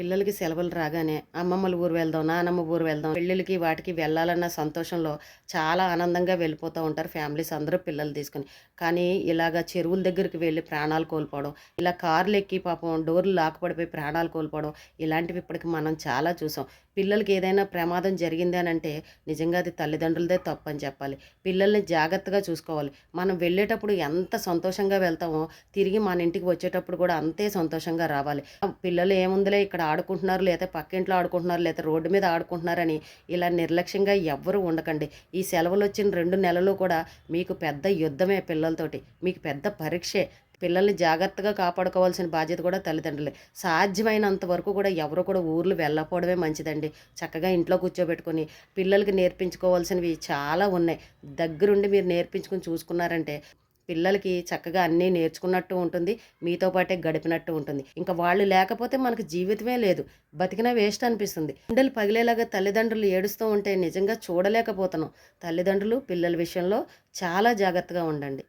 పిల్లలకి సెలవులు రాగానే అమ్మమ్మల ఊరు వెళ్దాం నానమ్మ ఊరు వెళ్దాం పెళ్ళిళ్ళకి వాటికి వెళ్ళాలన్న సంతోషంలో చాలా ఆనందంగా వెళ్ళిపోతూ ఉంటారు ఫ్యామిలీస్ అందరూ పిల్లలు తీసుకుని. కానీ ఇలాగ చెరువుల దగ్గరికి వెళ్ళి ప్రాణాలు కోల్పోవడం ఇలా కార్లు ఎక్కి పాపం డోర్లు లాక్కుపడిపోయి ప్రాణాలు కోల్పోవడం ఇలాంటివి ఇప్పటికి మనం చాలా చూసాం. పిల్లలకి ఏదైనా ప్రమాదం జరిగింది అని అంటే నిజంగా అది తల్లిదండ్రులదే తప్పు అని చెప్పాలి. పిల్లల్ని జాగ్రత్తగా చూసుకోవాలి. మనం వెళ్ళేటప్పుడు ఎంత సంతోషంగా వెళ్తామో తిరిగి మన ఇంటికి వచ్చేటప్పుడు కూడా అంతే సంతోషంగా రావాలి. పిల్లలు ఏముందిలే ఇక్కడ ఆడుకుంటున్నారు లేదా పక్కింట్లో ఆడుకుంటున్నారు లేదా రోడ్డు మీద ఆడుకుంటున్నారని ఇలా నిర్లక్ష్యంగా ఎవ్వరూ ఉండకండి. ఈ సెలవులు వచ్చిన రెండు నెలలు కూడా మీకు పెద్ద యుద్ధమే పిల్లలతోటి. మీకు పెద్ద పరీక్షే. పిల్లల్ని జాగ్రత్తగా కాపాడుకోవాల్సిన బాధ్యత కూడా తల్లిదండ్రులే. సాధ్యమైనంత వరకు కూడా ఎవరు కూడా ఊర్లు వెళ్ళకపోవడమే మంచిదండి. చక్కగా ఇంట్లో కూర్చోబెట్టుకొని పిల్లలకి నేర్పించుకోవాల్సినవి చాలా ఉన్నాయి. దగ్గరుండి మీరు నేర్పించుకుని చూసుకున్నారంటే పిల్లలకి చక్కగా అన్నీ నేర్చుకున్నట్టు ఉంటుంది మీతో పాటే గడిపినట్టు ఉంటుంది. ఇంకా వాళ్ళు లేకపోతే మనకు జీవితమే లేదు. బతికినా వేస్ట్ అనిపిస్తుంది. గుండెలు పగిలేలాగా తల్లిదండ్రులు ఏడుస్తూ ఉంటే నిజంగా చూడలేకపోతున్నాం. తల్లిదండ్రులు పిల్లల విషయంలో చాలా జాగ్రత్తగా ఉండండి.